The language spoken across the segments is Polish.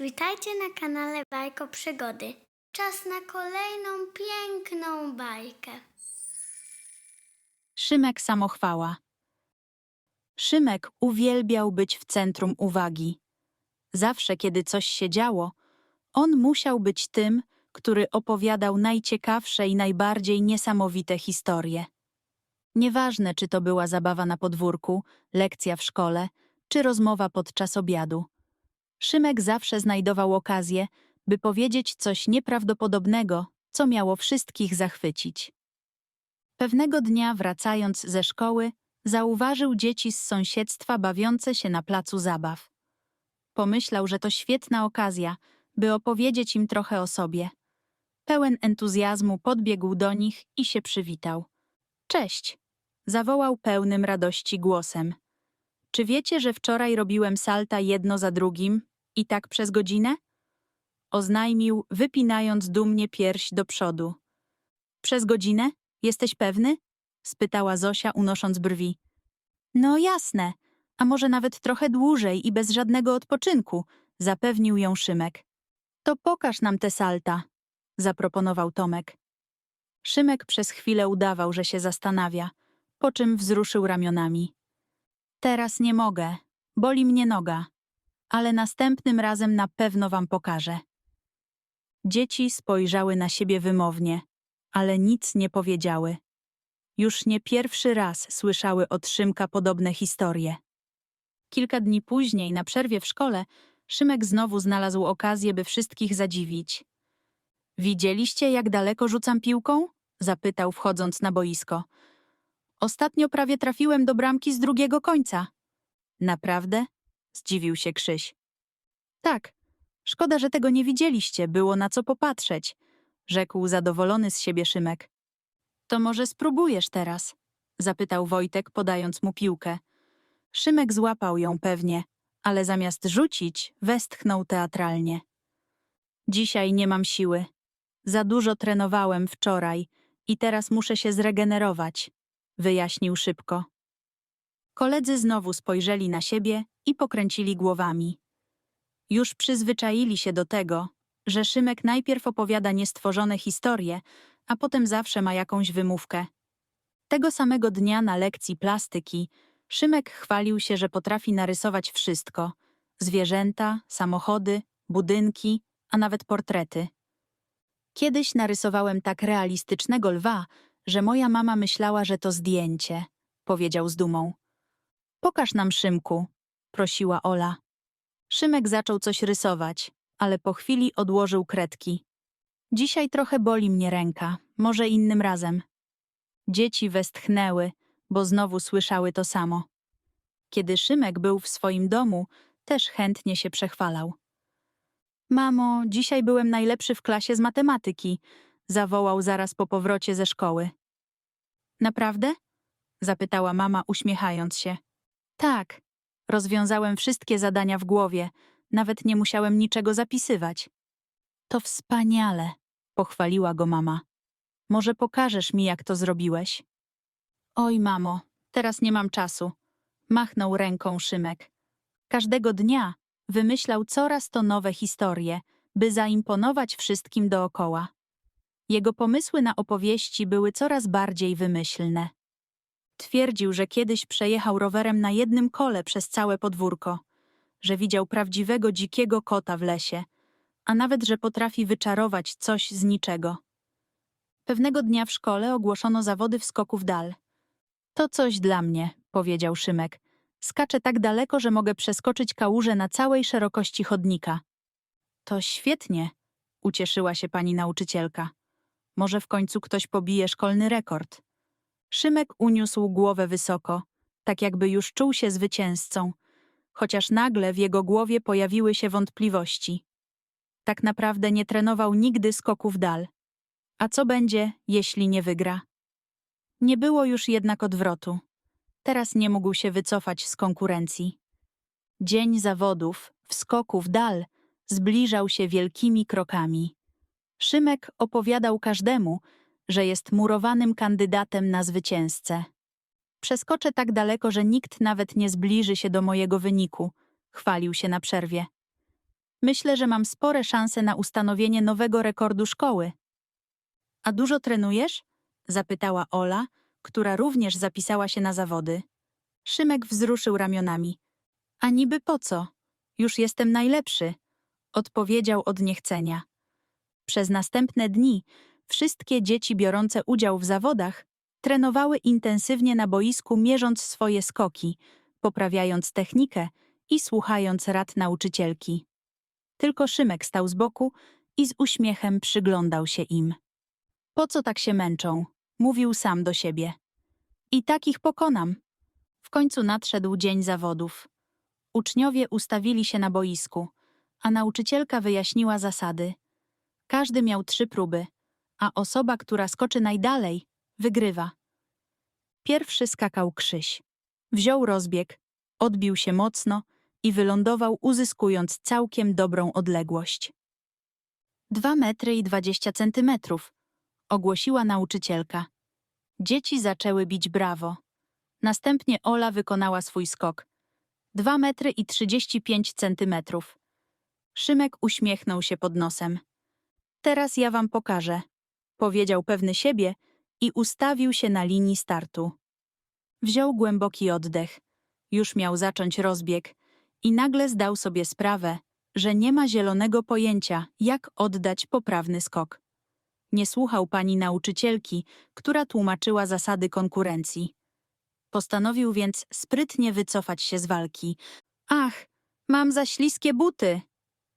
Witajcie na kanale Bajko Przygody. Czas na kolejną piękną bajkę. Szymek samochwała. Szymek uwielbiał być w centrum uwagi. Zawsze, kiedy coś się działo, on musiał być tym, który opowiadał najciekawsze i najbardziej niesamowite historie. Nieważne, czy to była zabawa na podwórku, lekcja w szkole, czy rozmowa podczas obiadu. Szymek zawsze znajdował okazję, by powiedzieć coś nieprawdopodobnego, co miało wszystkich zachwycić. Pewnego dnia, wracając ze szkoły, zauważył dzieci z sąsiedztwa bawiące się na placu zabaw. Pomyślał, że to świetna okazja, by opowiedzieć im trochę o sobie. Pełen entuzjazmu podbiegł do nich i się przywitał. Cześć! zawołał pełnym radości głosem. Czy wiecie, że wczoraj robiłem salta jedno za drugim i tak przez godzinę? Oznajmił, wypinając dumnie pierś do przodu. Przez godzinę? Jesteś pewny? spytała Zosia, unosząc brwi. No jasne, a może nawet trochę dłużej i bez żadnego odpoczynku, zapewnił ją Szymek. To pokaż nam te salta, zaproponował Tomek. Szymek przez chwilę udawał, że się zastanawia, po czym wzruszył ramionami. Teraz nie mogę, boli mnie noga, ale następnym razem na pewno wam pokażę. Dzieci spojrzały na siebie wymownie, ale nic nie powiedziały. Już nie pierwszy raz słyszały od Szymka podobne historie. Kilka dni później, na przerwie w szkole, Szymek znowu znalazł okazję, by wszystkich zadziwić. Widzieliście, jak daleko rzucam piłką? zapytał, wchodząc na boisko. Ostatnio prawie trafiłem do bramki z drugiego końca. Naprawdę? Zdziwił się Krzyś. Tak. Szkoda, że tego nie widzieliście, było na co popatrzeć, rzekł zadowolony z siebie Szymek. To może spróbujesz teraz? zapytał Wojtek, podając mu piłkę. Szymek złapał ją pewnie, ale zamiast rzucić, westchnął teatralnie. Dzisiaj nie mam siły. Za dużo trenowałem wczoraj i teraz muszę się zregenerować, wyjaśnił szybko. Koledzy znowu spojrzeli na siebie i pokręcili głowami. Już przyzwyczaili się do tego, że Szymek najpierw opowiada niestworzone historie, a potem zawsze ma jakąś wymówkę. Tego samego dnia na lekcji plastyki Szymek chwalił się, że potrafi narysować wszystko: zwierzęta, samochody, budynki, a nawet portrety. Kiedyś narysowałem tak realistycznego lwa, że moja mama myślała, że to zdjęcie, powiedział z dumą. Pokaż nam, Szymku, prosiła Ola. Szymek zaczął coś rysować, ale po chwili odłożył kredki. Dzisiaj trochę boli mnie ręka, może innym razem. Dzieci westchnęły, bo znowu słyszały to samo. Kiedy Szymek był w swoim domu, też chętnie się przechwalał. Mamo, dzisiaj byłem najlepszy w klasie z matematyki, zawołał zaraz po powrocie ze szkoły. Naprawdę? zapytała mama, uśmiechając się. Tak, rozwiązałem wszystkie zadania w głowie, nawet nie musiałem niczego zapisywać. To wspaniale, pochwaliła go mama. Może pokażesz mi, jak to zrobiłeś? Oj, mamo, teraz nie mam czasu. Machnął ręką Szymek. Każdego dnia wymyślał coraz to nowe historie, by zaimponować wszystkim dookoła. Jego pomysły na opowieści były coraz bardziej wymyślne. Twierdził, że kiedyś przejechał rowerem na jednym kole przez całe podwórko, że widział prawdziwego dzikiego kota w lesie, a nawet, że potrafi wyczarować coś z niczego. Pewnego dnia w szkole ogłoszono zawody w skoku w dal. To coś dla mnie, powiedział Szymek. Skaczę tak daleko, że mogę przeskoczyć kałużę na całej szerokości chodnika. To świetnie, ucieszyła się pani nauczycielka. Może w końcu ktoś pobije szkolny rekord. Szymek uniósł głowę wysoko, tak jakby już czuł się zwycięzcą, chociaż nagle w jego głowie pojawiły się wątpliwości. Tak naprawdę nie trenował nigdy skoku w dal. A co będzie, jeśli nie wygra? Nie było już jednak odwrotu. Teraz nie mógł się wycofać z konkurencji. Dzień zawodów, w skoku w dal, zbliżał się wielkimi krokami. Szymek opowiadał każdemu, że jest murowanym kandydatem na zwycięzcę. Przeskoczę tak daleko, że nikt nawet nie zbliży się do mojego wyniku, chwalił się na przerwie. Myślę, że mam spore szanse na ustanowienie nowego rekordu szkoły. A dużo trenujesz? zapytała Ola, która również zapisała się na zawody. Szymek wzruszył ramionami. A niby po co? Już jestem najlepszy, odpowiedział od niechcenia. Przez następne dni wszystkie dzieci biorące udział w zawodach trenowały intensywnie na boisku, mierząc swoje skoki, poprawiając technikę i słuchając rad nauczycielki. Tylko Szymek stał z boku i z uśmiechem przyglądał się im. Po co tak się męczą? Mówił sam do siebie. I takich pokonam. W końcu nadszedł dzień zawodów. Uczniowie ustawili się na boisku, a nauczycielka wyjaśniła zasady. Każdy miał trzy próby, a osoba, która skoczy najdalej, wygrywa. Pierwszy skakał Krzyś. Wziął rozbieg, odbił się mocno i wylądował, uzyskując całkiem dobrą odległość. Dwa metry i dwadzieścia centymetrów, ogłosiła nauczycielka. Dzieci zaczęły bić brawo. Następnie Ola wykonała swój skok. Dwa metry i trzydzieści pięć centymetrów. Szymek uśmiechnął się pod nosem. Teraz ja wam pokażę, powiedział pewny siebie i ustawił się na linii startu. Wziął głęboki oddech. Już miał zacząć rozbieg i nagle zdał sobie sprawę, że nie ma zielonego pojęcia, jak oddać poprawny skok. Nie słuchał pani nauczycielki, która tłumaczyła zasady konkurencji. Postanowił więc sprytnie wycofać się z walki. Ach, mam za śliskie buty!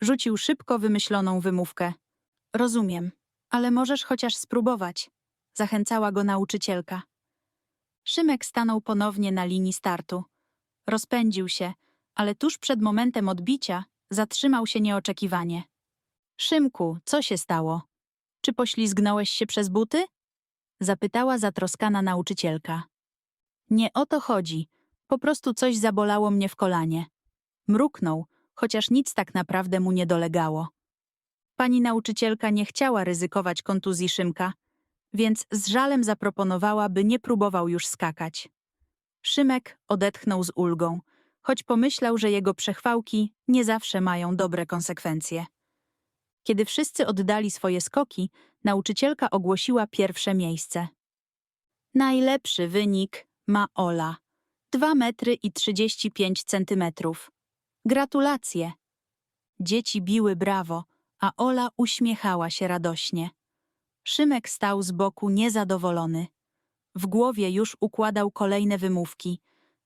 Rzucił szybko wymyśloną wymówkę. Rozumiem, ale możesz chociaż spróbować, zachęcała go nauczycielka. Szymek stanął ponownie na linii startu. Rozpędził się, ale tuż przed momentem odbicia zatrzymał się nieoczekiwanie. Szymku, co się stało? Czy poślizgnąłeś się przez buty? Zapytała zatroskana nauczycielka. Nie o to chodzi. Po prostu coś zabolało mnie w kolanie. Mruknął, chociaż nic tak naprawdę mu nie dolegało. Pani nauczycielka nie chciała ryzykować kontuzji Szymka, więc z żalem zaproponowała, by nie próbował już skakać. Szymek odetchnął z ulgą, choć pomyślał, że jego przechwałki nie zawsze mają dobre konsekwencje. Kiedy wszyscy oddali swoje skoki, nauczycielka ogłosiła pierwsze miejsce. Najlepszy wynik ma Ola. 2 metry i 35 centymetrów. Gratulacje! Dzieci biły brawo, a Ola uśmiechała się radośnie. Szymek stał z boku niezadowolony. W głowie już układał kolejne wymówki,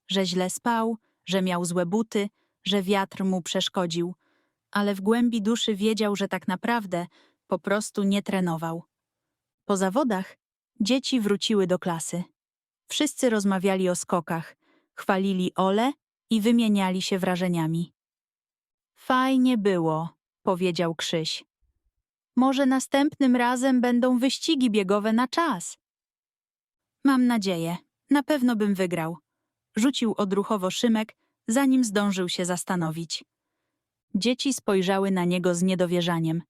że źle spał, że miał złe buty, że wiatr mu przeszkodził, ale w głębi duszy wiedział, że tak naprawdę po prostu nie trenował. Po zawodach dzieci wróciły do klasy. Wszyscy rozmawiali o skokach, chwalili Ole i wymieniali się wrażeniami. Fajnie było, powiedział Krzyś. Może następnym razem będą wyścigi biegowe na czas. Mam nadzieję, na pewno bym wygrał. Rzucił odruchowo Szymek, zanim zdążył się zastanowić. Dzieci spojrzały na niego z niedowierzaniem.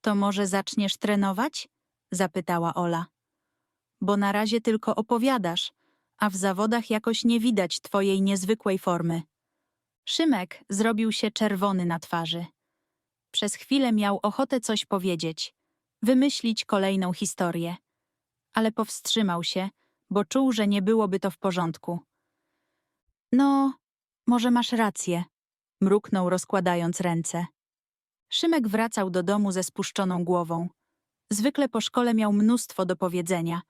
To może zaczniesz trenować? zapytała Ola. Bo na razie tylko opowiadasz, a w zawodach jakoś nie widać twojej niezwykłej formy. Szymek zrobił się czerwony na twarzy. Przez chwilę miał ochotę coś powiedzieć, wymyślić kolejną historię. Ale powstrzymał się, bo czuł, że nie byłoby to w porządku. No, może masz rację, mruknął rozkładając ręce. Szymek wracał do domu ze spuszczoną głową. Zwykle po szkole miał mnóstwo do powiedzenia.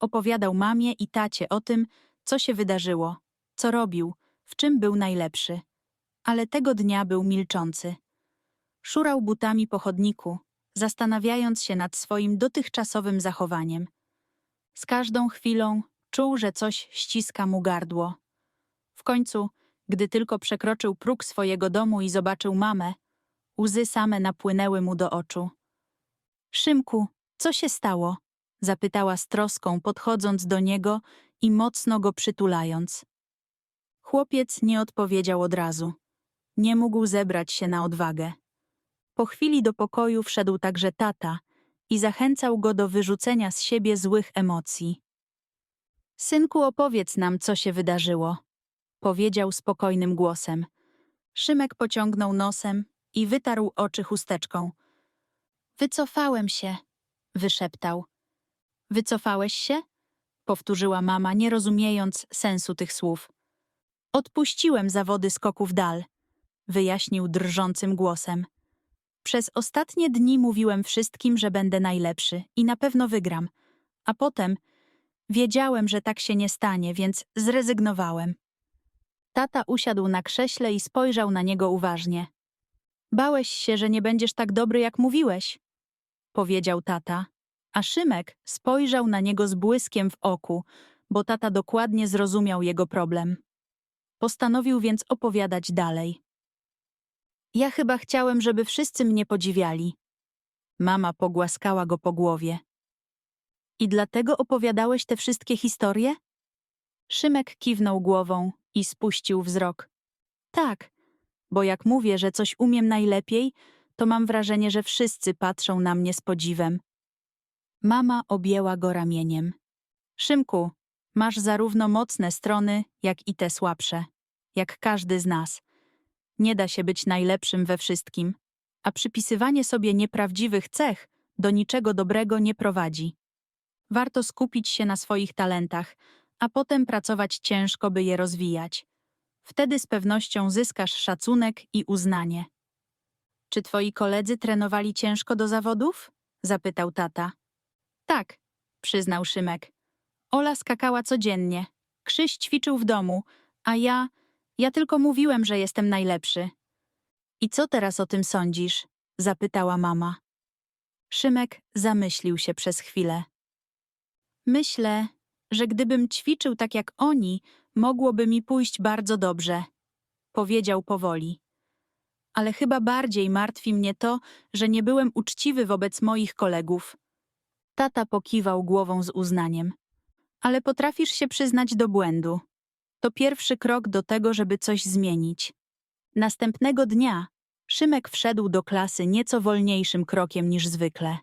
Opowiadał mamie i tacie o tym, co się wydarzyło, co robił, w czym był najlepszy. Ale tego dnia był milczący. Szurał butami po chodniku, zastanawiając się nad swoim dotychczasowym zachowaniem. Z każdą chwilą czuł, że coś ściska mu gardło. W końcu, gdy tylko przekroczył próg swojego domu i zobaczył mamę, łzy same napłynęły mu do oczu. Szymku, co się stało? zapytała z troską, podchodząc do niego i mocno go przytulając. Chłopiec nie odpowiedział od razu. Nie mógł zebrać się na odwagę. Po chwili do pokoju wszedł także tata i zachęcał go do wyrzucenia z siebie złych emocji. Synku, opowiedz nam, co się wydarzyło, powiedział spokojnym głosem. Szymek pociągnął nosem i wytarł oczy chusteczką. Wycofałem się, wyszeptał. Wycofałeś się? powtórzyła mama, nie rozumiejąc sensu tych słów. Odpuściłem zawody skoków dal, wyjaśnił drżącym głosem. Przez ostatnie dni mówiłem wszystkim, że będę najlepszy i na pewno wygram, a potem wiedziałem, że tak się nie stanie, więc zrezygnowałem. Tata usiadł na krześle i spojrzał na niego uważnie. Bałeś się, że nie będziesz tak dobry, jak mówiłeś, powiedział tata, a Szymek spojrzał na niego z błyskiem w oku, bo tata dokładnie zrozumiał jego problem. Postanowił więc opowiadać dalej. Ja chyba chciałem, żeby wszyscy mnie podziwiali. Mama pogłaskała go po głowie. I dlatego opowiadałeś te wszystkie historie? Szymek kiwnął głową i spuścił wzrok. Tak, bo jak mówię, że coś umiem najlepiej, to mam wrażenie, że wszyscy patrzą na mnie z podziwem. Mama objęła go ramieniem. Szymku, masz zarówno mocne strony, jak i te słabsze, jak każdy z nas. Nie da się być najlepszym we wszystkim, a przypisywanie sobie nieprawdziwych cech do niczego dobrego nie prowadzi. Warto skupić się na swoich talentach, a potem pracować ciężko, by je rozwijać. Wtedy z pewnością zyskasz szacunek i uznanie. Czy twoi koledzy trenowali ciężko do zawodów? zapytał tata. Tak, przyznał Szymek. Ola skakała codziennie. Krzyś ćwiczył w domu, a ja. Ja tylko mówiłem, że jestem najlepszy. I co teraz o tym sądzisz? zapytała mama. Szymek zamyślił się przez chwilę. Myślę, że gdybym ćwiczył tak jak oni, mogłoby mi pójść bardzo dobrze, powiedział powoli. Ale chyba bardziej martwi mnie to, że nie byłem uczciwy wobec moich kolegów. Tata pokiwał głową z uznaniem. Ale potrafisz się przyznać do błędu. To pierwszy krok do tego, żeby coś zmienić. Następnego dnia Szymek wszedł do klasy nieco wolniejszym krokiem niż zwykle.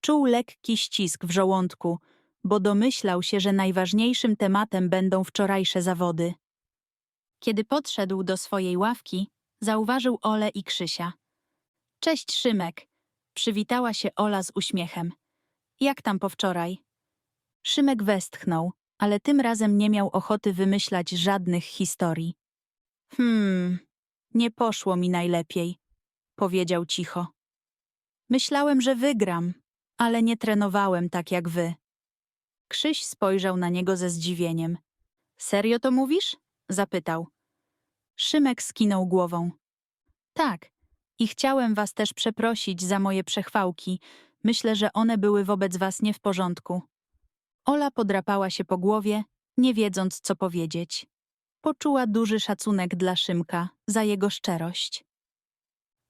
Czuł lekki ścisk w żołądku, bo domyślał się, że najważniejszym tematem będą wczorajsze zawody. Kiedy podszedł do swojej ławki, zauważył Olę i Krzysia. Cześć, Szymek, przywitała się Ola z uśmiechem. Jak tam po wczoraj? Szymek westchnął, ale tym razem nie miał ochoty wymyślać żadnych historii. Hmm, nie poszło mi najlepiej, powiedział cicho. Myślałem, że wygram, ale nie trenowałem tak jak wy. Krzyś spojrzał na niego ze zdziwieniem. Serio to mówisz? zapytał. Szymek skinął głową. Tak, i chciałem was też przeprosić za moje przechwałki. Myślę, że one były wobec was nie w porządku. Ola podrapała się po głowie, nie wiedząc, co powiedzieć. Poczuła duży szacunek dla Szymka za jego szczerość.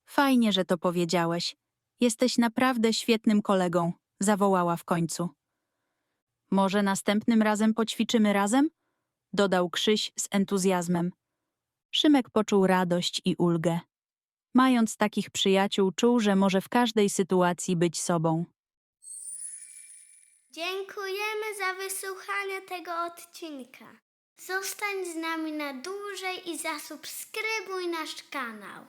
Fajnie, że to powiedziałeś. Jesteś naprawdę świetnym kolegą, zawołała w końcu. Może następnym razem poćwiczymy razem? dodał Krzyś z entuzjazmem. Szymek poczuł radość i ulgę. Mając takich przyjaciół, czuł, że może w każdej sytuacji być sobą. Dziękujemy za wysłuchanie tego odcinka. Zostań z nami na dłużej i zasubskrybuj nasz kanał.